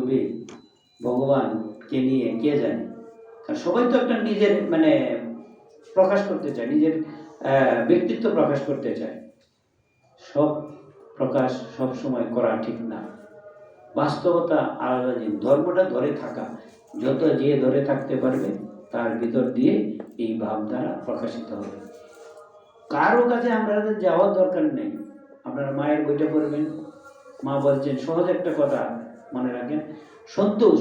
ডুবে ভগবানকে নিয়ে কে জানে? কারণ সবাই তো একটা নিজের মানে প্রকাশ করতে চায়, নিজের ব্যক্তিত্ব প্রকাশ করতে চায়। সব প্রকাশ সব সময় করা ঠিক না। বাস্তবতা আলাদা জিনিস। ধর্মটা ধরে থাকা। যত যে ধরে থাকতে পারবে, তার ভিতর দিয়ে এই ভাবধারা প্রকাশিত হবে। কারও কাছে আমরা যাওয়ার দরকার নেই। আপনারা মায়ের বইটা পড়বেন। মা বলছেন, সহজ একটা কথা মনে রাখেন সন্তোষ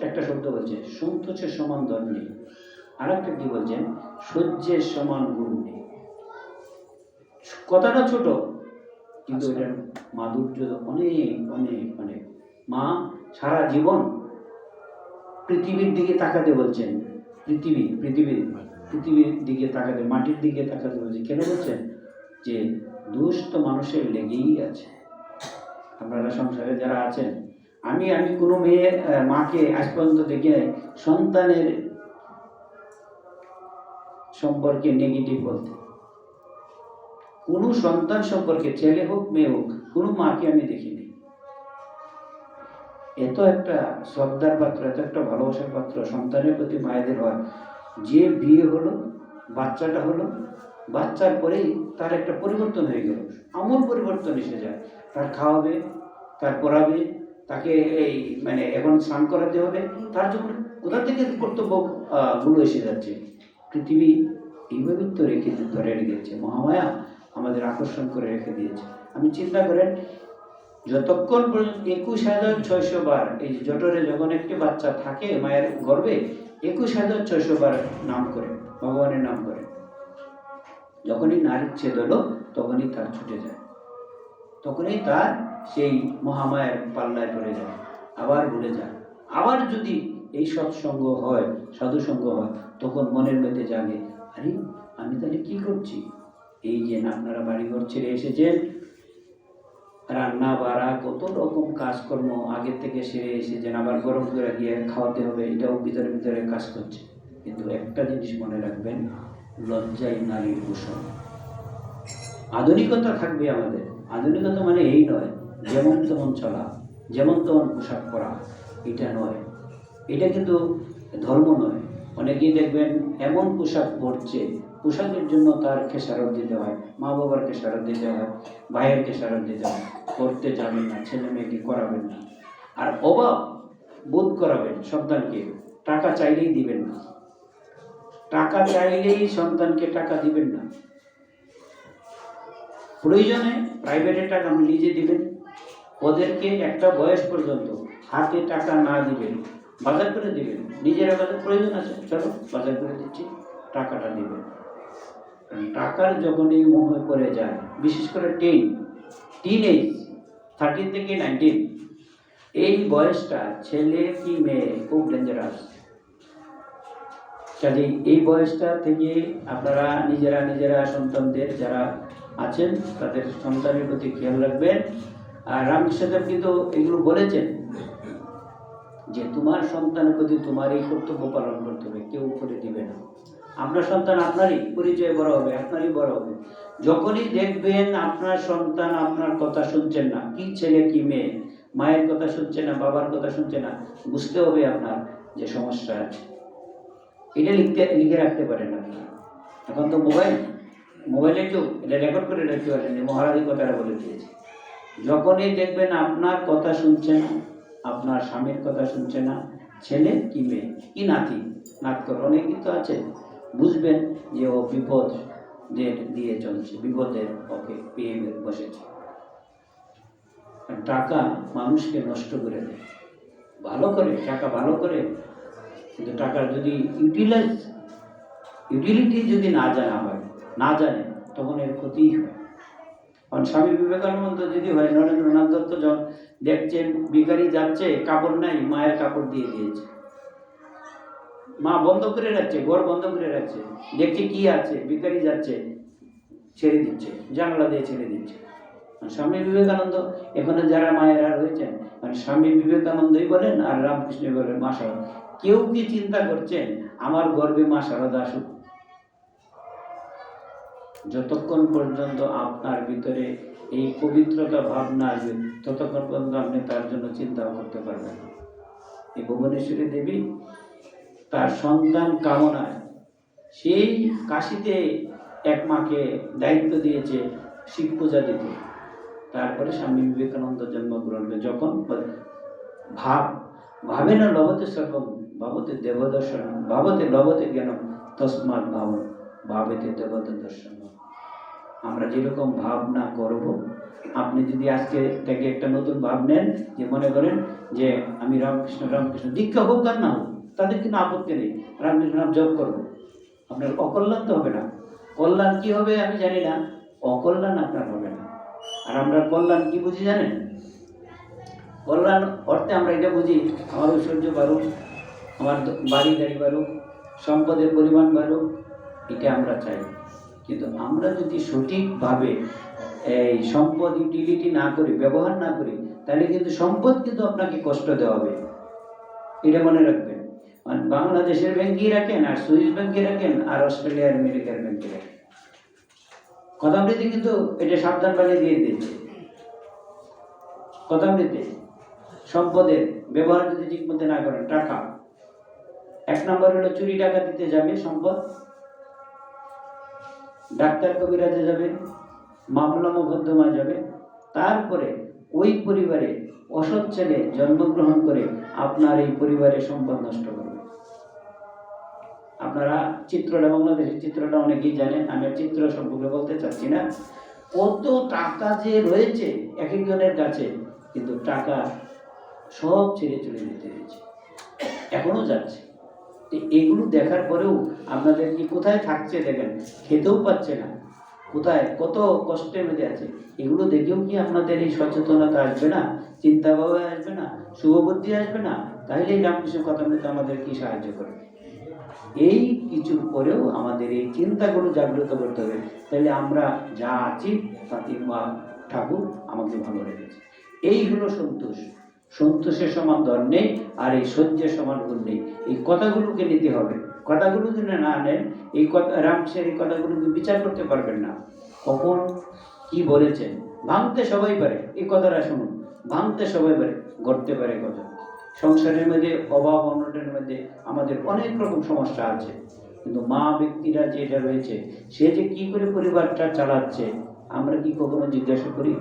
একটা শব্দ বলছে সন্তোষের সমান ধন নেই আর একটা কি বলছেন? সহ্যের সমান গুণ নেই। কথাটা ছোট কিন্তু এটার মাধুর্য অনেক অনেক অনেক। মা সারা জীবন পৃথিবীর দিকে তাকাতে বলছেন পৃথিবী পৃথিবীর পৃথিবীর দিকে তাকাতে মাটির দিকে তাকাতে বলছেন। কেন বলছেন? যে দোষ তো মানুষের লেগেই আছে। আপনারা সংসারে যারা আছেন আমি আমি কোনো মেয়ে মাকে আজ পর্যন্ত দেখি নাই। সন্তানের সম্পর্কে নেগেটিভ বলতে। কোনো সন্তান সম্পর্কে, ছেলে হোক, মেয়ে হোক, কোনো মাকে আমি দেখিনি এত একটা শ্রদ্ধার পাত্র, এত একটা ভালোবাসার পাত্র সন্তানের প্রতি মায়েদের হয়। যে বিয়ে হলো, বাচ্চাটা হলো, বাচ্চার পরেই তার একটা পরিবর্তন হয়ে গেল। আমূল পরিবর্তন এসে যায়। তার খাওয়াবে, তার পড়াবে তাকে এই মানে এখন স্নান করাতে হবে। তার জন্য কোথা থেকে কর্তব্য আহ, গুলো এসে যাচ্ছে? পৃথিবী এইভাবে তো রেখে ধরে রেখেছে। মহামায়া আমাদের আকর্ষণ করে রেখে দিয়েছে। আমি চিন্তা করেন যতক্ষণ পর্যন্ত একুশ হাজার ছয়শো বার এই যে জঠরে যখন একটি বাচ্চা থাকে মায়ের গর্ভে একুশ হাজার ছয়শো বার নাম করে ভগবানের নাম করে যখনই নারীর ছেদ হলো তখনই তার ছুটে যায়। তখনই তার সেই মহামায়ের পাল্লায় পড়ে যায়, আবার ভুলে যায়। আবার যদি এই সৎসঙ্গ হয়, সাধুসঙ্গ হয়, তখন মনের মধ্যে জাগে, আরে, আমি তাহলে কি করছি? এই যে আপনারা বাড়িঘর ছেড়ে এসেছেন রান্না বাড়া কত রকম কাজকর্ম আগে থেকে সেরে এসেছেন, আবার গরম করে গিয়ে খাওয়াতে হবে, এটাও ভিতরে ভিতরে কাজ করছে। কিন্তু একটা জিনিস মনে রাখবেন লজ্জাই নারীর ভূষণ আধুনিকতা থাকবে আমাদের। আধুনিকতা মানে এই নয়, যেমন তেমন চলা, যেমন তেমন পোশাক পরা, এটা নয়। এটা কিন্তু ধর্ম নয়। অনেকেই দেখবেন এমন পোশাক পরছে, পোশাকের জন্য তার খেসারত দিতে হয় মা বাবার খেসারত দিতে হয়, ভাইয়ের খেসারত দিতে হয়। করতে যাবেন না, ছেলে মেয়েকে করাবেন না। আর অভাব বোধ করাবেন সন্তানকে, টাকা চাইলেই দিবেন না। টাকা চাইলেই সন্তানকে টাকা দিবেন না। প্রয়োজনে প্রাইভেটে টাকা নিজে দিবেন। ওদেরকে একটা বয়স পর্যন্ত হাতে টাকা না দিবেন, বাজার করে দিবেন। নিজের বাজার প্রয়োজন আছে? চলো বাজার করে দিচ্ছি, টাকাটা দিবেন। টাকার যখন এই মোহে পড়ে যায়, বিশেষ করে টেন টিন এজ থার্টিন থেকে নাইনটিন এই বয়সটা ছেলে কি মেয়ে খুব ডেঞ্জারাস কাজে এই বয়সটা থেকে আপনারা নিজেরা নিজেরা সন্তানদের যারা আছেন, তাদের সন্তানের প্রতি খেয়াল রাখবেন। আর রামকৃষ্ণদেব কিন্তু এগুলো বলেছেন যে, তোমার সন্তানের প্রতি তোমার এই কর্তব্য পালন করতে হবে, কেউ করে দিবে না। আপনার সন্তান আপনারই, পরিচয় বড় হবে, আপনারই বড় হবে। যখনই দেখবেন আপনার সন্তান আপনার কথা শুনছেন না, কি ছেলে, কি মেয়ে, মায়ের কথা শুনছে না, বাবার কথা শুনছে না, বুঝতে হবে আপনার যে সমস্যা আছে। এটা লিখতে, লিখে রাখতে পারেন আপনি। এখন তো মোবাইল মোবাইলের যুগ এটা রেকর্ড করে রাখতে পারেন মহারাজি কথাটা বলে দিয়েছে। যখনই দেখবেন আপনার কথা শুনছে না, আপনার স্বামীর কথা শুনছে না, ছেলে কি মেয়ে, কি নাতি, নাতকর, অনেকেই তো আছে বুঝবেন যে ও বিপদ দিয়ে চলছে, বিপদের ওকে পেয়ে বসেছে। টাকা মানুষকে নষ্ট করে দেয়। ভালো করে, টাকা ভালো করে, কিন্তু টাকার যদি ইউটিলাইজ ইউটিলিটি যদি না জানা হয় না জানে, তখন এর ক্ষতিই হয়। কারণ স্বামী বিবেকানন্দ যদি হয় নরেন্দ্রনাথ দত্ত দেখছেন ভিখারি যাচ্ছে, কাপড় নাই, মায়ের কাপড় দিয়ে দিয়েছে। মা বন্ধ করে রাখছে, ঘর বন্ধ করে রাখছে। দেখছে কি আছে, ভিখারি যাচ্ছে, ছেড়ে দিচ্ছে, জানলা দিয়ে ছেড়ে দিচ্ছে। স্বামী বিবেকানন্দ এখানে যারা মায়েরা রয়েছেন মানে স্বামী বিবেকানন্দই বলেন আর রামকৃষ্ণ বলেন মা সারদা কেউ কি চিন্তা করছেন, আমার গর্বে মা সারদা আসুক যতক্ষণ পর্যন্ত আপনার ভিতরে এই পবিত্রতা ভাব না আসবে, ততক্ষণ পর্যন্ত আপনি তার জন্য চিন্তাও করতে পারবেন। এই ভুবনেশ্বরী দেবী তার সন্তান কামনায় সেই কাশিতে এক মাকে দায়িত্ব দিয়েছে শিব পূজা দিতে তারপরে স্বামী বিবেকানন্দ জন্মগ্রহণ করে যখন ভাব, ভাবে না লবতে সর্বম, ভাবতে দেবদর্শন ভাবতে লবতে জ্ঞান তসমাৎ ভাব ভাবেতে দেবতা দর্শন আমরা যেরকম ভাবনা করব, আপনি যদি আজকে থেকে একটা নতুন ভাব নেন, যে মনে করেন যে আমি রামকৃষ্ণ রামকৃষ্ণ দীক্ষা হোক আর না হোক, তাদের কিন্তু আপত্তি নেই, রামকৃষ্ণ নাম জপ করব। আপনার অকল্যাণ তো হবে না। কল্যাণ কি হবে আমি জানি না, অকল্যাণ আপনার হবে না। আর আমরা কল্যাণ কি বুঝি জানেন? কল্যাণ অর্থে আমরা এটা বুঝি, আমার ঐশ্বর্য বাড়ুক, আমার বাড়ি গাড়ি বাড়ুক, সম্পদের পরিমাণ বাড়ুক, এটা আমরা চাই। কিন্তু আমরা যদি সঠিকভাবে এই সম্পদ ইউটিলিটি না করি, ব্যবহার না করি, তাহলে কিন্তু সম্পদ কিন্তু আপনাকে কষ্ট দেওয়া হবে। এটা মনে রাখবেন। আর বাংলাদেশের ব্যাংকই রাখেন, আর সুইস ব্যাংকে রাখেন, আর অস্ট্রেলিয়ার আমেরিকার ব্যাংকে রাখেন। কথামৃতি কিন্তু এটা সাবধান বানিয়ে দিয়ে দিচ্ছে কথামৃতি সম্পদের ব্যবহার যদি ঠিক মতো না করেন, টাকা। এক নম্বর হলো চুরি টাকা দিতে যাবে সম্পদ। ডাক্তার কবিরাজে যাবে, মামলা মোকদ্দমা যাবে। তারপরে ওই পরিবারে অসৎ ছেলে জন্মগ্রহণ করে আপনার এই পরিবারের সম্পদ নষ্ট করবে। আপনারা চিত্রটা, বাংলাদেশের চিত্রটা অনেকেই জানেন, আমি চিত্র সম্পর্কে বলতে চাচ্ছি না। কত টাকা যে রয়েছে এক একজনের কাছে, কিন্তু টাকা সব ছেড়ে চলে যেতে হয়েছে। এখনও যাচ্ছে। এগুলো দেখার পরেও আপনাদের কি কোথায় থাকছে দেখেন, খেতেও পাচ্ছে না। কোথায়? কত কষ্টের মধ্যে আছে। এগুলো দেখেও কি আপনাদের এই সচেতনতা আসবে না? চিন্তা ভাবনা আসবে না? শুভবুদ্ধি আসবে না? তাহলে এই রামকৃষ্ণ কথা মতো আমাদের কি সাহায্য করবে এই কিছুর পরেও আমাদের এই চিন্তাগুলো জাগ্রত করতে হবে। তাহলে আমরা যা আছি তাতে মা ঠাকুর আমাকে ভালো রেখেছে। এই হলো সন্তোষ। সন্তোষের সমান দর নেই আর এই সহ্যের সমান গুণ নেই। এই কথাগুলোকে নিতে হবে। কথাগুলো যদি না নেন, এই কথা রামকৃষ্ণের এই কথাগুলোকে বিচার করতে পারবেন না। কখন? কি বলেছেন? ভাঙতে সবাই পারে এই কথাটা শুনুন। ভাঙতে সবাই পারে গড়তে পারে কথা। সংসারের মধ্যে অভাব, অনটনের মধ্যে আমাদের অনেক রকম সমস্যা আছে। কিন্তু মা ব্যক্তিরা যেটা রয়েছে, সে যে কি করে পরিবারটা চালাচ্ছে, আমরা কি কখনো জিজ্ঞাসা করি?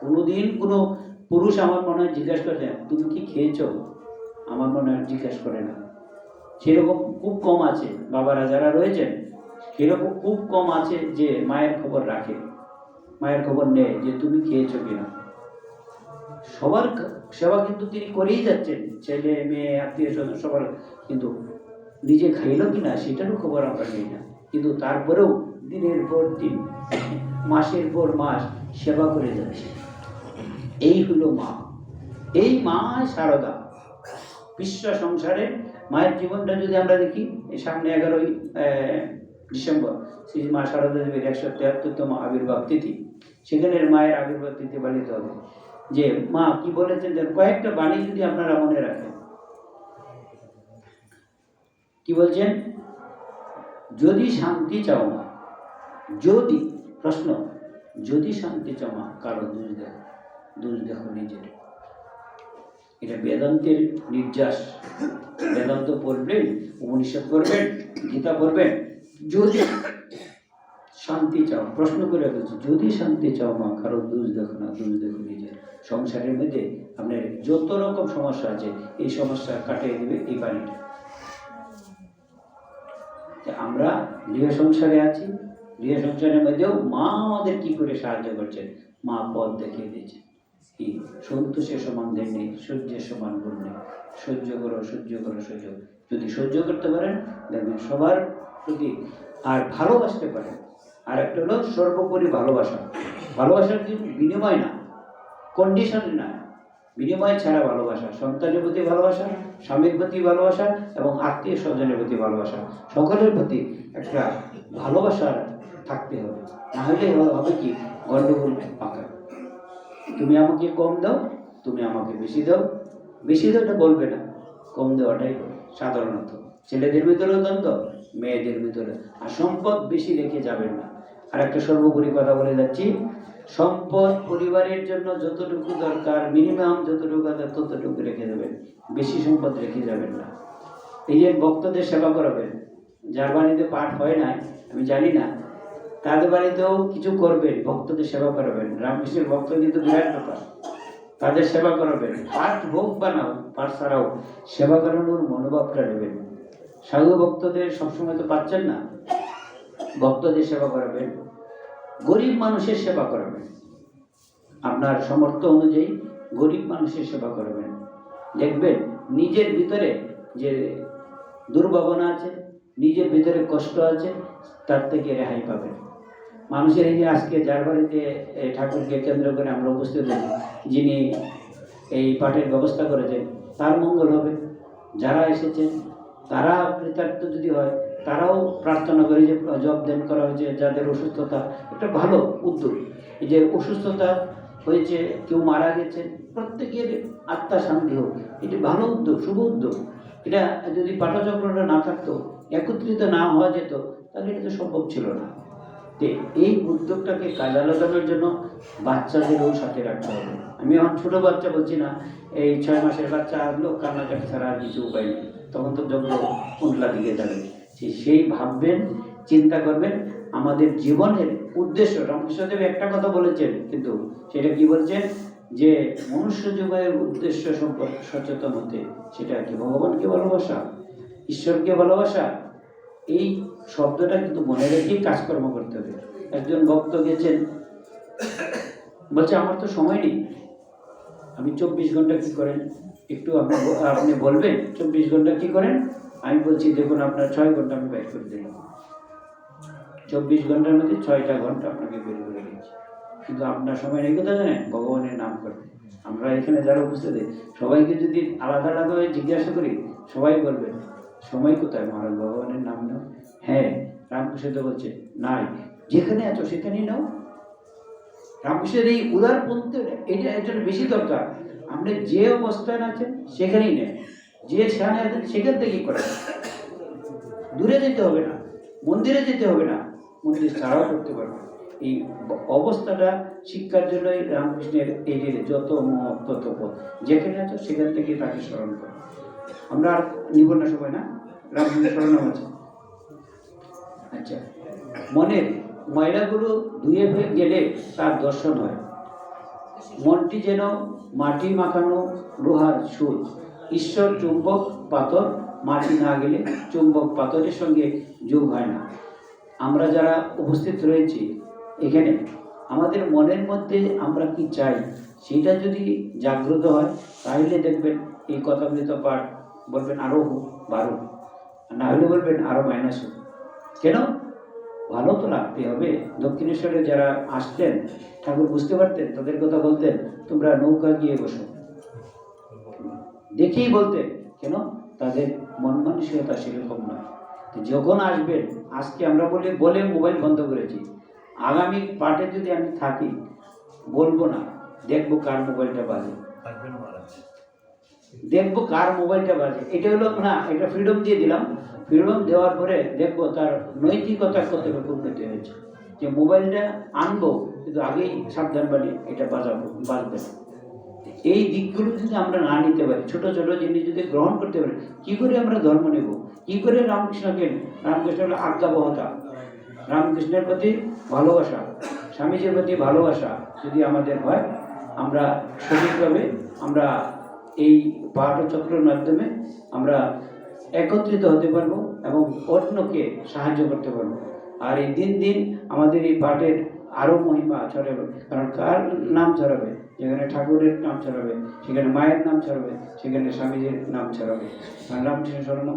কোনোদিন কোনো পুরুষ আমার মনে হয় জিজ্ঞাসা করে তুমি কি খেয়েছো? আমার মনে হয় জিজ্ঞাসা করে না। সেরকম খুব কম আছে। বাবারা যারা রয়েছেন, সেরকম খুব কম আছে যে মায়ের খবর রাখে। মায়ের খবর নেয় যে তুমি খেয়েছো কিনা। সবার সেবা কিন্তু তিনি করেই যাচ্ছেন। ছেলে, মেয়ে, আত্মীয় স্বজন, সবার কিন্তু নিজে খাইলো কিনা, সেটারও খবর আমরা নেই না। কিন্তু তারপরেও দিনের পর দিন, মাসের পর মাস সেবা করে যাচ্ছে। এই হলো মা। এই মা সারদা। বিশ্ব সংসারে মায়ের জীবনটা যদি আমরা দেখি, এই সামনে এগারোই ডিসেম্বর, শ্রী মা সারদা দেবীর একশো তিয়াত্তরতম আবির্ভাব তিথি। সেখানে মায়ের আবির্ভাব তিথি পালিত হবে। যে মা কি বলেছেন যে কয়েকটা বাণী যদি আপনারা মনে রাখেন। কি বলছেন? যদি শান্তি চাও মা, যদি, প্রশ্ন, যদি শান্তি চাও মা কারও দেখো দোষ দেখো নিজের। এটা বেদান্তের নির্যাস। বেদান্ত পড়বেন, উপনিষদ করবেন গীতা পড়বেন, যদি শান্তি চাও, প্রশ্ন করে বলছি, যদি শান্তি চাও মা, কারও দোষ দেখো না, দোষ দেখো নিজের। সংসারের মধ্যে আপনার যত রকম সমস্যা আছে, এই সমস্যা কাটিয়ে দেবে এই বাণীটা যে আমরা গৃহ সংসারে আছি। গৃহ সংসারের মধ্যেও মা আমাদের কি করে সাহায্য করছেন? মা পথ দেখিয়ে দিয়েছে কি? সন্তোষের সমান দেন নেই সূর্যের সমান গুণ নেই। সহ্য করো সহ্য করো, সহ্য। যদি সহ্য করতে পারেন, দেখবেন সবার প্রতি আর ভালোবাসতে পারেন আর একটা হলো সর্বোপরি ভালোবাসা। ভালোবাসার বিনিময় না। কন্ডিশন না। বিনিময় ছাড়া ভালোবাসা। সন্তানের প্রতি ভালোবাসা, স্বামীর প্রতি ভালোবাসা এবং আত্মীয় স্বজনের প্রতি ভালোবাসা। সকলের প্রতি একটা ভালোবাসা থাকতে হবে। না হলে হবে কি? গণ্ডগোল পাকা তুমি আমাকে কম দাও, তুমি আমাকে বেশি দাও। বেশি দাও এটা বলবে না। কম দেওয়াটাই সাধারণত। ছেলেদের ভিতরেও দ্বন্দ্ব মেয়েদের ভিতরে। আর সম্পদ বেশি রেখে যাবেন না। আর একটা সর্বোপরি কথা বলে যাচ্ছি। সম্পদ পরিবারের জন্য যতটুকু দরকার, মিনিমাম যতটুকু দরকার ততটুকু রেখে দেবেন। বেশি সম্পদ রেখে যাবেন না। এই যে ভক্তদের সেবা করাবেন, যার বাড়িতে পাঠ হয় না আমি জানি না তাদের বাড়িতেও কিছু করবেন, ভক্তদের সেবা করাবেন। রামকৃষ্ণের ভক্ত কিন্তু বিরাট ব্যাপার। তাদের সেবা করাবেন। পাঠ হোক বা না পাঠ ছাড়াও সেবা করানোর মনোভাবটা নেবেন। সাধু ভক্তদের সবসময় তো পাচ্ছেন না। ভক্তদের সেবা করাবেন। গরিব মানুষের সেবা করাবেন। আপনার সামর্থ্য অনুযায়ী গরিব মানুষের সেবা করবেন। দেখবেন নিজের ভিতরে যে দুর্ভাবনা আছে, নিজের ভিতরে কষ্ট আছে, তার থেকে রেহাই পাবেন। মানুষের এই যে আজকে যার বাড়িতে ঠাকুরকে কেন্দ্র করে আমরা উপস্থিত হয়েছি যিনি এই পাঠের ব্যবস্থা করেছেন, তার মঙ্গল হবে। যারা এসেছেন, তারা কৃতার্থ যদি হয়, তারাও প্রার্থনা করে যে জব দেন করা হয়েছে, যাদের অসুস্থতা, একটা ভালো উদ্যোগ। এই যে অসুস্থতা হয়েছে, কেউ মারা গেছে প্রত্যেকের আত্মা শান্তি হোক, এটি ভালো উদ্যোগ, শুভ উদ্যোগ। এটা যদি পাঠচক্রটা না থাকতো, একত্রিত না হওয়া যেত, তাহলে এটা তো সম্ভব ছিল না। এই উদ্যোগটাকে কাজে লাগানোর জন্য বাচ্চাদেরও সাথে রাখতে হবে। আমি এখন ছোটো বাচ্চা বলছি না, এই ছয় মাসের বাচ্চা আসলো কান্নাকাটি ছাড়া আর কিছু উপায় নেই। তখন তো যজ্ঞ কুণ্ডলা দিকে যাবে। সেই ভাববেন, চিন্তা করবেন, আমাদের জীবনের উদ্দেশ্য, রামকৃষ্ণদেব একটা কথা বলেছেন, কিন্তু সেটা কি বলছেন? যে মনুষ্য জীবনের উদ্দেশ্য সম্পর্কে সচেতন হতে, সেটা কি ভগবানকে ভালোবাসা? ঈশ্বরকে ভালোবাসা? এই শব্দটা কিন্তু মনে রেখেই কাজকর্ম করতে হবে। একজন ভক্ত গেছেন বলছে আমার তো সময় নেই। আমি চব্বিশ ঘণ্টা কি করেন? একটু আপনি বলবেন চব্বিশ ঘণ্টা কি করেন? আমি বলছি দেখুন আপনার ছয় ঘণ্টা আমি ব্যয় করে দিলাম। চব্বিশ ঘণ্টার মধ্যে ছয়টা ঘণ্টা আপনাকে বের করে দিয়েছি। কিন্তু আপনার সময় নেই কোথায় জানেন? ভগবানের নাম করতে। আমরা এখানে যারা উপস্থিত আছি, সবাইকে যদি আলাদা আলাদা হয়ে জিজ্ঞাসা করি সবাই বলবেন সময় কোথায়? মহারাজ ভগবানের নাম নাও হ্যাঁ রামকৃষ্ণ বলছে, নাই, যেখানে আছো সেখানেই নাও। রামকৃষ্ণের এই উদার এটা এর জন্য বেশি দরকার। আপনি যে অবস্থান আছেন সেখানেই নেন যে স্থানে আছেন, সেখান থেকেই করেন দূরে যেতে হবে না, মন্দিরে যেতে হবে না, মন্দির ছাড়াও করতে পারবে এই অবস্থাটা শিক্ষার জন্যই রামকৃষ্ণের এই যে যত মহৎ, তত পথ, যেখানে আছো সেখান থেকে তাকে স্মরণ করো। আমরা আর নিব না না? রামকৃষ্ণ স্মরণ আছে আচ্ছা। মনের ময়লাগুলো ধুয়ে গেলে তার দর্শন হয়। মনটি যেন মাটি মাখানো লোহার সুর ঈশ্বর চুম্বক পাথর, মাটি না গেলে চুম্বক পাথরের সঙ্গে যোগ হয় না। আমরা যারা উপস্থিত রয়েছি এখানে, আমাদের মনের মধ্যে আমরা কি চাই সেটা যদি জাগ্রত হয়, তাহলে দেখবেন এই কথাগুলি তো পাঠ বলবেন আরও হোক বারো না হলে বলবেন আরও মাইনাস হোক কেন? ভালো তো লাগতে হবে। দক্ষিণেশ্বরে যারা আসতেন, ঠাকুর বুঝতে পারতেন, তাদের কথা বলতেন, তোমরা নৌকা গিয়ে বসো। দেখেই বলতেন, কেন? তাদের মন মানসিকতা সেরকম নয়। যখন আসবেন, আজকে আমরা বলে বলে মোবাইল বন্ধ করেছি। আগামী পার্টে যদি আমি থাকি, বলব না, দেখব কার মোবাইলটা বাজে। দেখব কার মোবাইলটা বাজে। এটা হলো না এটা ফ্রিডম দিয়ে দিলাম। ফ্রিডম দেওয়ার পরে দেখব তার নৈতিকতা কতটুকু উন্নতি হয়েছে। যে মোবাইলটা আনব, কিন্তু আগেই সাবধান বাড়ি এটা বাজাবো, বাজবে এই দিকগুলো যদি আমরা না নিতে পারি, ছোট ছোট জিনিস যদি গ্রহণ করতে পারি, কি করে আমরা ধর্ম নেব? কি করে রামকৃষ্ণকে, রামকৃষ্ণ হলো আজ্ঞাবহতা রামকৃষ্ণের প্রতি ভালোবাসা, স্বামীজির প্রতি ভালোবাসা যদি আমাদের হয়, আমরা সঠিকভাবে আমরা এই পাঠচক্রের মাধ্যমে আমরা একত্রিত হতে পারব এবং অন্যকে সাহায্য করতে পারব। আর এই দিন দিন আমাদের এই পাঠের আরও মহিমা ছড়াবে, কারণ কার নাম ছড়াবে? যেখানে ঠাকুরের নাম ছড়াবে, সেখানে মায়ের নাম ছড়াবে, সেখানে স্বামীজির নাম ছড়াবে। রামকৃষ্ণ স্মরণ